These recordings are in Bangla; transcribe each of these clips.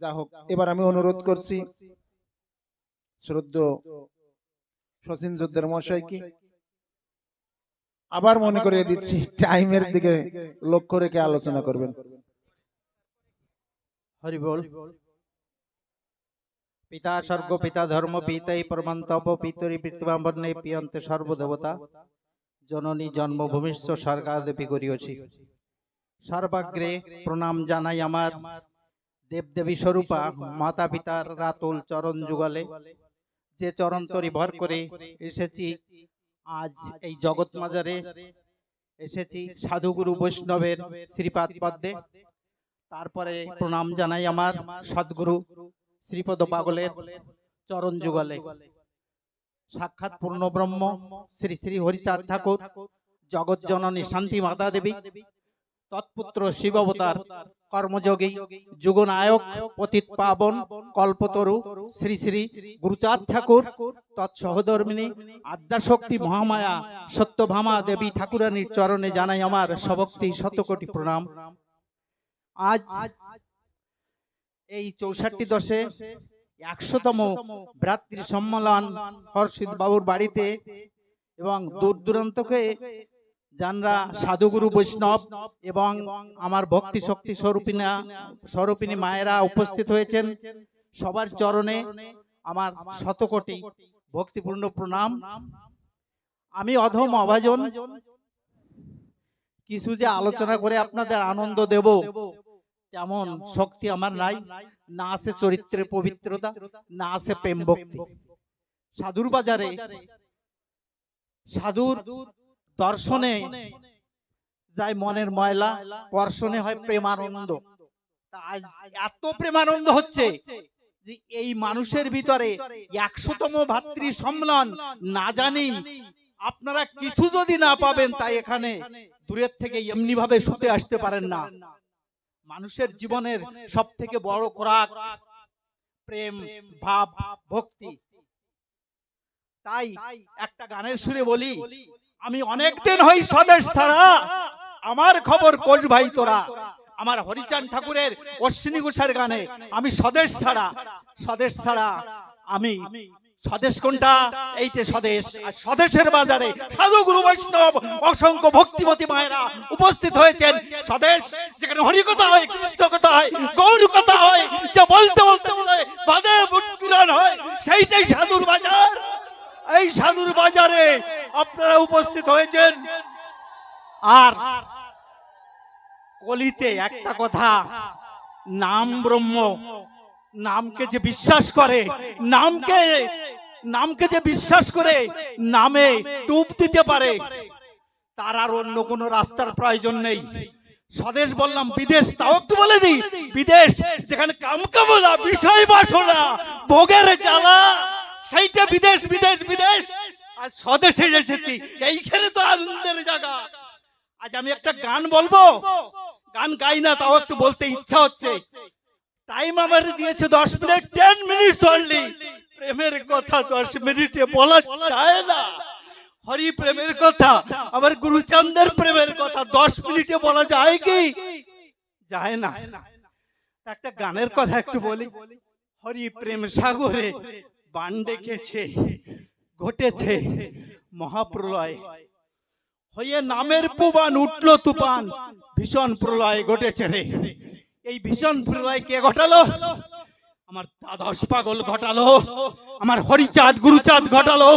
যা হোক এবার আমি অনুরোধ করছি। শ্রদ্ধ শচীন যোদ্ধার মশাইকে আবার মনে করিয়ে দিচ্ছি টাইমের দিকে লক্ষ্য রেখে আলোচনা করবেন। হরি বল। পিতা স্বর্গ পিতা ধর্ম পিতাই পরমান্তপ পিতরি পৃথিবাবর্ণে পিয়ন্তে সর্বদেবতা। জননী জন্মভূমিষ্ঠ স্বর্গাদেবী করিয়ছি সর্বাগ্রে প্রণাম জানাই আমার। দেবদেবী স্বরূপা মাতা পিতার রাতুল চরণ যুগলে যে চরণ তরি ভর করে এসেছি আজ এই জগৎ মাজারে এসেছি সাধুগুরু বৈষ্ণবের শ্রীপাদ পদ্মে। তারপরে প্রণাম জানাই আমার সদ্গুরু শ্রীপদ পাগলের চরণ যুগলে। সাক্ষাৎ পূর্ণ ব্রহ্ম শ্রী শ্রী হরিচাঁদ ঠাকুর জগৎ জননী শান্তি মাতা দেবী তৎপুত্র শিবাবতার কর্মযোগী, যুগনায়ক, পতিত পাবন, কল্পতরু, শ্রী শ্রী গুরুচাঁদ ঠাকুর, তৎসহধর্মিনী, আদ্যাশক্তি মহামায়া, সত্যভামা দেবী ঠাকুরানীর চরণে জানাই আমার সবক্তি শতকোটি প্রণাম। আজ এই চৌষট্টি দশে একশোতম ভ্রাতৃ সম্মেলন হর্ষিত বাবুর বাড়িতে এবং দূর দূরান্তকে যানরা সাধুগুরু বৈষ্ণব এবং আমার ভক্তি শক্তি স্বরূপিনা স্বরূপিনী মায়েরা উপস্থিত হয়েছেন। সবার চরণে আমার শতকোটি ভক্তিপূর্ণ প্রণাম। আমি অধম অভাজন। কিছু যে আলোচনা করে আপনাদের আনন্দ দেব তেমন শক্তি আমার নাই। না আছে চরিত্রের পবিত্রতা না আছে প্রেম ভক্তি। সাধুর বাজারে সাধুর দর্শনে যায় মনের ময়লা, দর্শনে হয় প্রেমানন্দ। এত প্রেমানন্দ হচ্ছে যে এই মানুষের ভিতরে একশোতম ভাতৃ সম্মেলন না জানি আপনারা কিছু যদি না পাবেন তাই এখানে দূরের থেকে এমনি ভাবে শুতে আসতে পারেন না। মানুষের জীবনের সব থেকে বড় খোরাক প্রেম, ভাব, ভক্তি। তাই একটা গানের সুরে বলি আমি অনেক দিন হই স্বদেশ ছাড়া। আমার খবর কোচ ভাই তোরা। আমার হরিচাঁদ ঠাকুরের অশ্বিনী ঘোষের গানে। আমি স্বদেশ ছাড়া। স্বদেশ ছাড়া। আমি স্বদেশ কোনটা? এইতে স্বদেশ। আর স্বদেশের বাজারে সাধু গুরু বৈষ্ণব অসংখ্য ভক্তিমতী মায়েরা উপস্থিত হয়েছেন। স্বদেশ যেখানে হরি কথা হয় কৃষ্ণ কথা হয় গৌর কথা হয় যে বলতে বলতে বলে বাদে হয় সেইটাই সাধুর বাজার এই সাধুর বাজারে আপনারা উপস্থিত হয়েছেন। আর কলিতে একটা কথা, নাম ব্রহ্ম, নামকে যে বিশ্বাস করে, নামকে নামকে যে বিশ্বাস করে, নামে ডুব দিতে পারে, তার আর অন্য কোনো রাস্তার প্রয়োজন নেই। স্বদেশ বললাম, বিদেশ তাও একটু বলে দিই। বিদেশ, যেখানে কামকামনা বিষয় বাসনা, ভোগের জ্বালা সেইটা বিদেশ বিদেশ বিদেশ। আর স্বদেশে এসেছি। এইখানে তো আনন্দের জায়গা। আজ আমি একটা গান বলব। গান গাই না, তাও একটু বলতে ইচ্ছা হচ্ছে। টাইম আমার দিয়েছে দশ মিনিট টেন মিনিট অনলি প্রেমের কথা দশ মিনিটে বলা যায় না। হরি প্রেমের কথা আমার গুরুচন্দ্রের প্রেমের কথা দশ মিনিটে বলা যায় কি? যায় না। একটা গানের কথা একটু বলি। হরি প্রেম সাগরে বান ডেকেছে ঘটেছে মহাপ্রলয়। হয়ে নামের পুবান উঠল তুফান ভীষণ প্রলয় ঘটেছে রে। এই ভীষণ প্রলয় কে ঘটালো? আমার দ্বাদশ পাগল ঘটালো আমার হরিচাঁদ গুরুচাঁদ ঘটালো।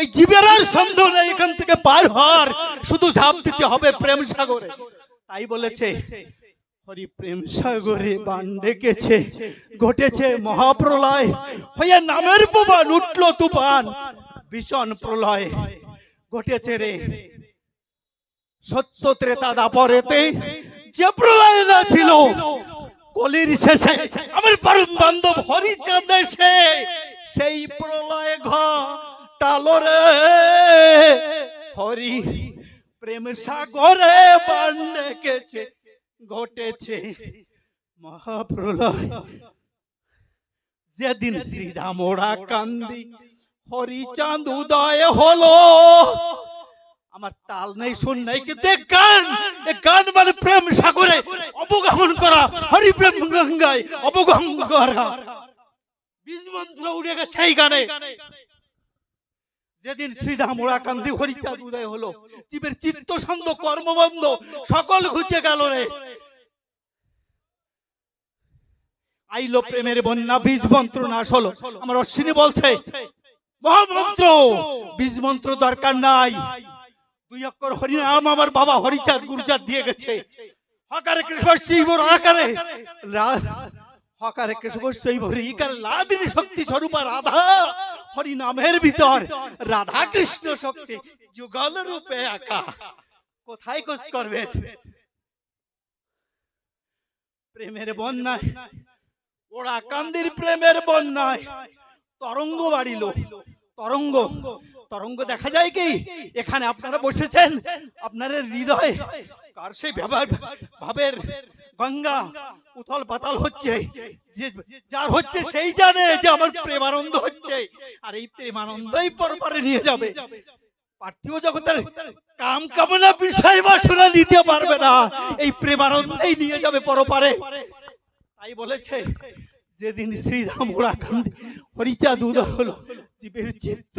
এই জীবের আর সন্দেহ নেই এখান থেকে পার হওয়ার শুধু ঝাঁপ দিতে হবে প্রেম সাগরে। তাই বলেছে হরি প্রেম সাগরে বান ডেকেছে ঘটেছে মহাপ্রলয়। হয়ে নামের প্রবান উঠল তুফান। ভীষণ প্রলয়। ঘটেছে রে। সত্য ত্রেতা দাপরেতে যে প্রলয় ছিল কলির শেষে আমার পরম বান্ধব হরিচাঁদ এসে সেই প্রলয় ঘটালো রে। হরি প্রেম সাগরে বান ডেকেছে ঘটেছে। মহাপ্রলয়। যেদিন শ্রীরাম ওরা কান্দি হরিচাঁদ উদয় হলো। আমার তাল নেই শুন নাই কিন্তু গান এ গান মানে প্রেম সাগরে অবগাহন করা হরি প্রেম গঙ্গায় অবগাহন করা। বীজ মন্ত্র উড়ে গেছে এই গানে। যেদিন শ্রীধাম ওড়াকান্দি হরিচাঁদ উদয় হলো। জীবের চিত্ত ছন্দ কর্মবন্ধ সকল ঘুচে গেল রে। আইলো প্রেমের বন্যা, বীজ মন্ত্র নাশ হলো আমার অশ্বিনী বলছে, মহামন্ত্র, বীজ মন্ত্র দরকার নাই। দুই অক্ষর হরিনাম আমার বাবা হরিচাঁদ, গুরুচাঁদ দিয়ে গেছে। হকারে কৃষ্ণ শিব আকারে। হকারে কৃষ্ণ শৈব ইকার লাদিনী শক্তি স্বরূপা রাধা হরি নামের ভিতর। রাধা কৃষ্ণ শক্তি যুগল রূপে একা কোথায় কোচ করবেন? প্রেমের বন্যায় ওরা কান্দির প্রেমের বন্যায় তরঙ্গ বাড়িল। তরঙ্গ। তরঙ্গ। দেখা যায় কি? এখানে আপনারা বসেছেন। আপনাদের হৃদয় কার সেই ভাবার ভাবের গঙ্গা উথল পাতাল হচ্ছে। যে যার হচ্ছে সেই জানে যে আমার প্রেমানন্দ হচ্ছে। আর এই প্রেমানন্দই পরপারে নিয়ে যাবে। পার্থিব জগতের কাম কামনা বিষয় বাসনা নিতে পারবে না। এই প্রেমানন্দেই নিয়ে যাবে পরপারে। তাই বলেছে যেদিন শ্রীরাম ওরাকান্দি হরিচাঁদ উদয় হলো জীবের চিত্ত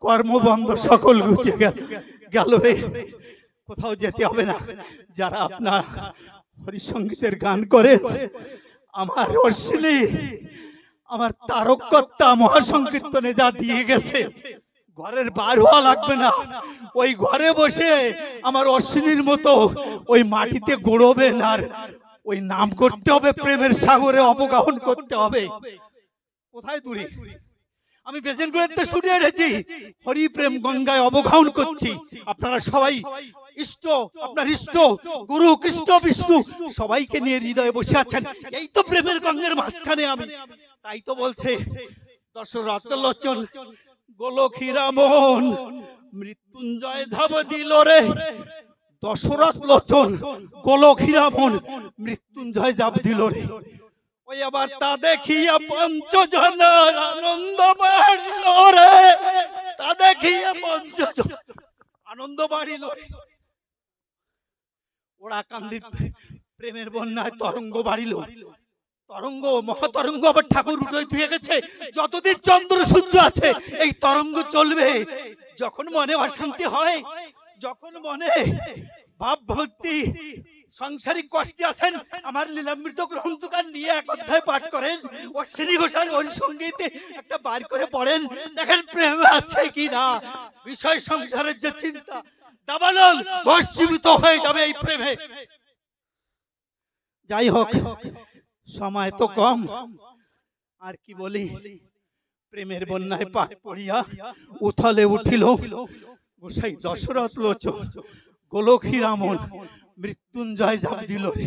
কর্মবন্ধ সকল গুছে গেল গেল কোথাও যেতে হবে না যারা আপনার হরিসঙ্গীতের গান করে আমার অশ্বিনী আমার তারকত্তা মহাসংকীর্তনে যা দিয়ে গেছে ঘরের বার হওয়া লাগবে না। ওই ঘরে বসে আমার অশ্বিনীর মতো ওই মাটিতে গড়বেন আর ওই নাম করতে হবে, প্রেমের সাগরে অবগাহন করতে হবে। কোথায় দূরে? আমি বেজেনগুলোতে শুনে এনেছি। হরি প্রেম গঙ্গায় অবগাহন করছি। আপনারা সবাই ইষ্ট, আপনার ইষ্ট, গুরু কৃষ্ণ, বিষ্ণু, সবাইকে নিয়ে হৃদয়ে বসে আছেন। এই তো প্রেমের গঙ্গের মাঝখানে আমি। তাই তো বলছে দশরথ লোচন, গোলক হীরামন মৃত্যুঞ্জয় ধাব দিল রে। দশরথ লোচন, গোলক হীরামন, মৃত্যুঞ্জয় জাপ দিল রে। ওই আবার তা দেখিয়া পঞ্চজনের আনন্দ বাড়িল রে। তা দেখিয়া পঞ্চজন আনন্দ বাড়িল রে। ওরা কান্দির প্রেমের বন্যায় তরঙ্গ বাড়িল। তরঙ্গ, মহাতরঙ্গ আবার ঠাকুর উদয় ধুয়ে গেছে। যতদিন চন্দ্র সূর্য আছে, এই তরঙ্গ চলবে। যখন মনে অশান্তি হয় যখন মনে ভাব ভক্তি সাংসারিক কষ্টে আছেন, আমার লীলামৃত গ্রন্থকার নিয়ে এক অধ্যায় পাঠ করেন অশ্বিনী ঘোষাল ওই সঙ্গীতে একটা বার করে পড়েন, দেখেন প্রেম আছে কি না বিষয় সংসারের যে চিন্তা, দাবানল ভস্মীভূত হয়ে যাবে এই প্রেমে। যাই হোক, সময় তো কম, আর কি বলি? প্রেমের বন্যায় পাক পড়িয়া উথলে উঠিল গোসাই দশরথ লোচন গোলক হীরামন মৃত্যুঞ্জয় জাপ দিল রে।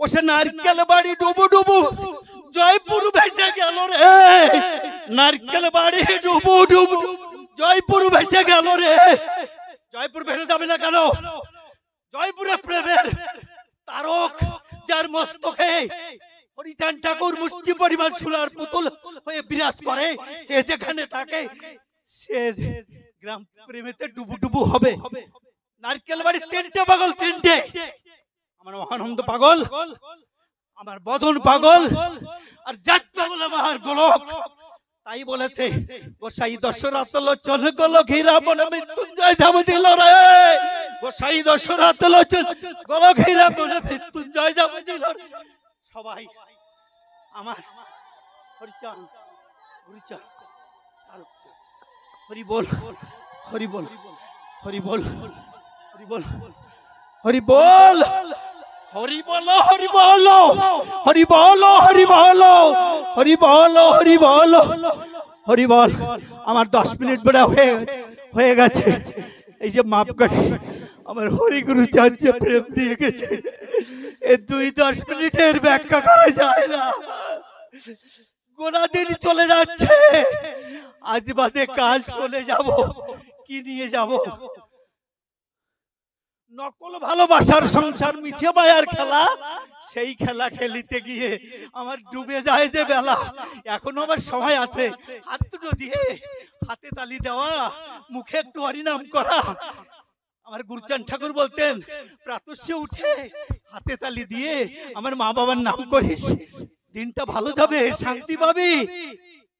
ও সে নারকেল বাড়ি ডুবু ডুবু জয়পুর ভেসে গেল রে। নারকেল বাড়ি ডুবু ডুবু জয়পুর ভেসে গেল রে। জয়পুর ভেসে যাবে না কেন? জয়পুরে প্রেমের তারক যার মস্তকে হরিচান ঠাকুর মুষ্টি পরিমাণ সোনার পুতুল হয়ে বিরাজ করে। সে যেখানে থাকে সে গ্রাম প্রেমেতে ডুবু ডুবু হবে। নারকেল বাড়ি তিনটে পাগল, তিনটে। আমার মহানন্দ পাগল, আমার বদন পাগল, আর জাত পাগল আমার গোলক। তাই বলেছে, গোসাই দশরথ লোচন গোলক, হীরা বনে মৃত্যুঞ্জয় যাব দিল রে। গোসাই দশরথ লোচন গোলক, হীরা বনে মৃত্যুঞ্জয় যাব দিল সবাই, আমার হরিচান হরিচান আর হরি বল হরি বল হরি বল হরি বল হরি বল হরি বল হরি বল হরি বল হরি বল হরি বল হরি বল হরি বল আমার দশ মিনিট বেড়া হয়ে হয়ে গেছে এই যে মাপকাঠি আমার হরিগুরু চার্য প্রেম দিয়ে গেছে এ দুই দশ মিনিটের ব্যাখ্যা করা যায় না গোনা দিন চলে যাচ্ছে আজ বাদে কাল চলে যাব। কি নিয়ে যাব? নকল ভালোবাসার সংসার মিছে মায়ার খেলা। সেই খেলা খেলিতে গিয়ে আমার ডুবে যায় যে বেলা। এখনও আমার সময় আছে। হাত দুটো দিয়ে হাতে তালি দেওয়া মুখে একটু হরিনাম করা। আমার গুরুচান ঠাকুর বলতেন প্রাতস্যে উঠে হাতে তালি দিয়ে আমার মা বাবার নাম করিস। দিনটা ভালো যাবে শান্তি পাবি।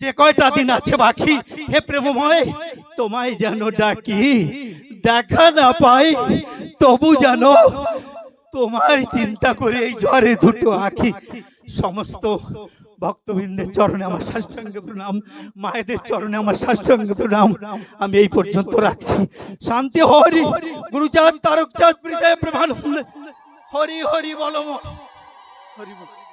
যে কয়টা দিন আছে বাকি? হে প্রেমময়, তোমায় যেন ডাকি, দেখা না পাই, তবু যেন তোমার চিন্তা করে এই ঝড়ে দুটো আঁখি। সমস্ত ভক্তবৃন্দের চরণে আমার সাষ্টাঙ্গ প্রণাম, মায়েদের চরণে আমার সাষ্টাঙ্গ প্রণাম। আমি এই পর্যন্ত রাখছি। শান্তি, হরি গুরুচাঁদ তারকচাঁদ প্রীতায় হরি হরি, বলম। হরি বল